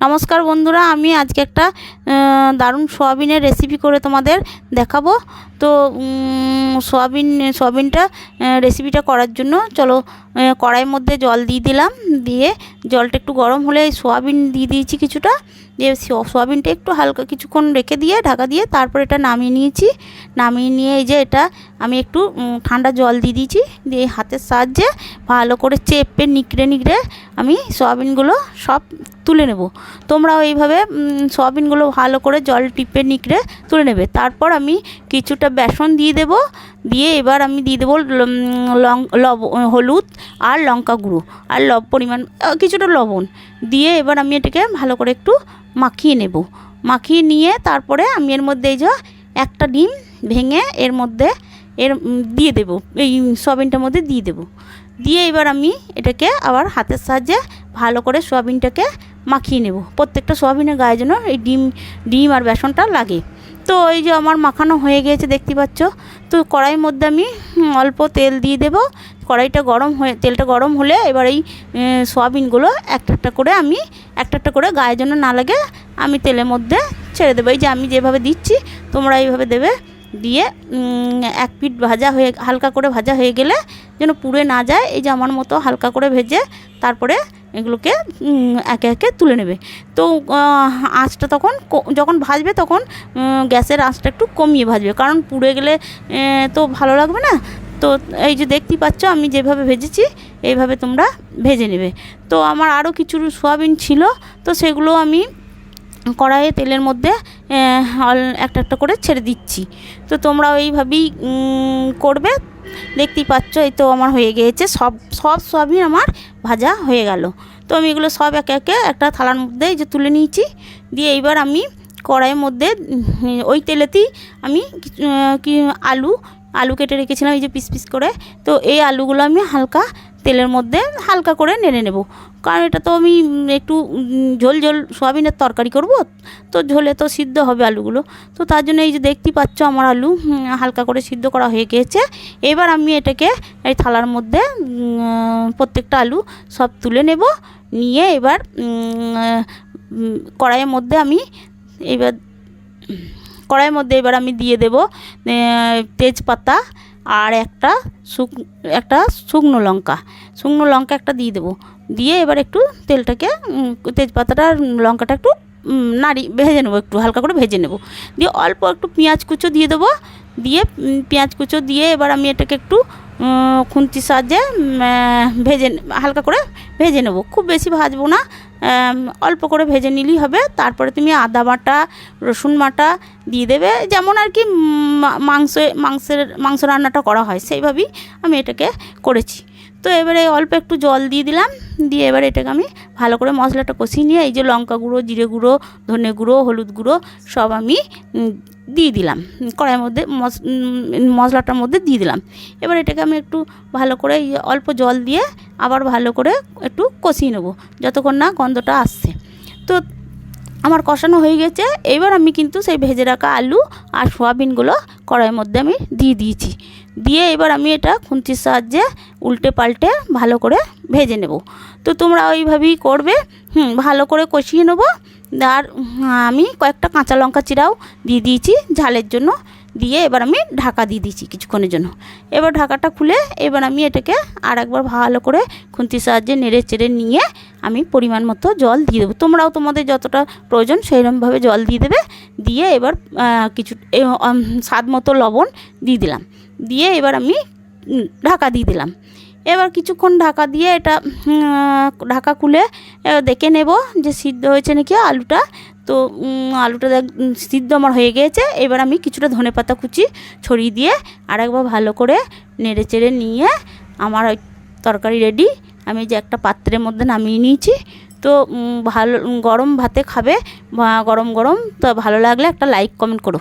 নমস্কার বন্ধুরা আমি আজকে একটা দারুণ সোয়াবিনের রেসিপি করে তোমাদের দেখাবো। তো সোয়াবিন, সোয়াবিনটা রেসিপিটা করার জন্য চলো কড়াইয়ের মধ্যে জল দিয়ে দিলাম, দিয়ে জলটা একটু গরম হলে সোয়াবিন দিয়ে দিয়েছি কিছুটা, দিয়ে সোয়াবিনটা একটু হালকা কিছুক্ষণ রেখে দিয়ে, ঢাকা দিয়ে তারপর এটা নামিয়ে নিয়েছি, নামিয়ে নিয়ে এই যে এটা আমি একটু ঠান্ডা জল দিয়ে দিয়েছি, দিয়ে হাতের সাহায্যে ভালো করে চেপে নিকড়ে নিকড়ে আমি সয়াবিনগুলো সব তুলে নেব। তোমরাও এইভাবে সয়াবিনগুলো ভালো করে জল টিপে নিকড়ে তুলে নেবে। তারপর আমি কিছুটা বেসন দিয়ে দেব। দিয়ে এবার আমি দিয়ে দেবো লং লব হলুদ আর লঙ্কা গুঁড়ো আর লব পরিমাণ কিছুটা লবণ। দিয়ে এবার আমি এটাকে ভালো করে একটু মাখিয়ে নেব। মাখিয়ে নিয়ে তারপরে আমি এর মধ্যে এই যে একটা ডিম ভেঙে এর মধ্যে এর দিয়ে দেব। এই সয়াবিনটার মধ্যে দিয়ে দেব। দিয়ে এবার আমি এটাকে আবার হাতের সাহায্যে ভালো করে সোয়াবিনটাকে মাখিয়ে নেব। প্রত্যেকটা সোয়াবিনের গায়ে যেন এই ডিম ডিম আর বেসনটা লাগে। তো এই যে আমার মাখানো হয়ে গিয়েছে দেখতে পাচ্ছ? তো কড়াইয়ের মধ্যে আমি অল্প তেল দিয়ে দেব। কড়াইটা গরম হয়ে, তেলটা গরম হলে এবার এই সোয়াবিনগুলো একটা একটা করে আমি একটা একটা করে গায়ে যেন না লাগে, আমি তেলের মধ্যে ছেড়ে দেবো। এই যে আমি যেভাবে দিচ্ছি, তোমরা এইভাবে দেবে। দিয়ে এক পিঠ ভাজা হয়ে, হালকা করে ভাজা হয়ে গেলে যেন পুড়ে না যায়, এই যে আমার মতো হালকা করে ভেজে, তারপরে এগুলোকে একে একে তুলে নেবে। তো আঁচটা তখন যখন ভাজবে তখন গ্যাসের আঁচটা একটু কমিয়ে ভাজবে। কারণ পুড়ে গেলে তো ভালো লাগবে না। তো এই যে দেখতেই পাচ্ছ, আমি যেভাবে ভেজেছি, এইভাবে তোমরা ভেজে নেবে। তো আমার আরও কিছু সোয়াবিন ছিল, তো সেগুলো আমি কড়াইয়ে তেলের মধ্যে একটা একটা করে ছেড়ে দিচ্ছি। তো তোমরা এইভাবেই উম, করবে। দেখতেই পাচ্ছ এই তো আমার হয়ে গিয়েছে। সব সব সবই আমার ভাজা হয়ে গেল। তো আমি এগুলো সব একে একে একটা থালার মধ্যে যে তুলে নিয়েছি। দিয়ে এইবার আমি কড়াইয়ের মধ্যে ওই তেলেতেই আমি কি আলু আলু কেটে রেখেছিলাম এই যে পিস পিস করে। তো এই আলুগুলো আমি হালকা তেলের মধ্যে হালকা করে নেড়ে নেব। কারণ এটা তো আমি একটু ঝোল ঝোল সোয়াবিনের তরকারি করব, তো ঝোলে তো সিদ্ধ হবে আলুগুলো। তো তার জন্য এই যে দেখতেই পাচ্ছ আমার আলু হালকা করে সিদ্ধ করা হয়ে গিয়েছে। এবার আমি এটাকে এই থালার মধ্যে প্রত্যেকটা আলু সব তুলে নেব। নিয়ে এবার কড়াইয়ের মধ্যে আমি এবার কড়াইয়ের মধ্যে এবার আমি দিয়ে দেব তেজপাতা আর একটা শুক, একটা শুকনো লঙ্কা। শুকনো লঙ্কা একটা দিয়ে দেবো। দিয়ে এবার একটু তেলটাকে তেজপাতাটা আর লঙ্কাটা একটু নাড়ি, ভেজে নেব একটু, হালকা করে ভেজে নেব। দিয়ে অল্প একটু পেঁয়াজ কুচো দিয়ে দেবো। দিয়ে পেঁয়াজ কুচো দিয়ে এবার আমি এটাকে একটু খুন্তির সাহায্যে ভেজে হালকা করে ভেজে নেব। খুব বেশি ভাজবো না। অল্প করে ভেজে নিলেই হবে। তারপরে তুমি আদা বাটা, রসুন বাটা দিয়ে দেবে। যেমন আর কি মাংস, মাংসের, মাংস রান্নাটা করা হয়, সেইভাবেই আমি এটাকে করেছি। তো এবারে অল্প একটু জল দিয়ে দিলাম। দিয়ে এবারে এটাকে আমি ভালো করে মশলাটা কষিয়ে নিয়ে, এই যে লঙ্কা গুঁড়ো, জিরে গুঁড়ো, ধনে গুঁড়ো, হলুদ গুঁড়ো সব আমি দিয়ে দিলাম। কড়াইয়ের মধ্যে মশ- মশলাটার মধ্যে দিয়ে দিলাম। এবার এটাকে আমি একটু ভালো করে অল্প জল দিয়ে আবার ভালো করে একটু কষিয়ে নেব, যতক্ষণ না গন্ধটা আসছে। তো আমার কষানো হয়ে গেছে, এবার আমি কিন্তু সেই ভেজে রাখা আলু আর সোয়াবিনগুলো কড়াইয়ের মধ্যে আমি দিয়ে দিয়েছি। দিয়ে এবার আমি এটা খুন্তির সাহায্যে উল্টে পাল্টে ভালো করে ভেজে নেব। তো তোমরা ওইভাবেই করবে, হুম, ভালো করে কষিয়ে নেব। আর আমি কয়েকটা কাঁচা লঙ্কা চিরাও দিয়ে দিয়েছি ঝালের জন্য। দিয়ে এবার আমি ঢাকা দিয়ে দিয়েছি কিছুক্ষণের জন্য। এবার ঢাকাটা খুলে এবার আমি এটাকে আর একবার ভালো করে খুন্তির সাহায্যে নেড়ে চেড়ে নিয়ে আমি পরিমাণ মতো জল দিয়ে দেবো। তোমরাও তোমাদের যতটা প্রয়োজন সেইরকমভাবে জল দিয়ে দেবে। দিয়ে এবার কিছু স্বাদ মতো লবণ দিয়ে দিলাম। দিয়ে এবার আমি ঢাকা দিয়ে দিলাম। এবার কিছুক্ষণ ঢাকা দিয়ে এটা ঢাকা খুলে দেখে নেব যে সিদ্ধ হয়েছে নাকি আলুটা। তো আলুটা সিদ্ধ আমার হয়ে গিয়েছে এবার আমি কিছুটা ধনে পাতা কুচি ছড়িয়ে দিয়ে আরেকবার ভালো করে নেড়ে চেড়ে নিয়ে আমার ওই তরকারি রেডি আমি যে একটা পাত্রের মধ্যে নামিয়ে নিয়েছি। তো ভালো, গরম ভাতে খাবে গরম গরম। তো, ভালো লাগলে একটা লাইক কমেন্ট করো।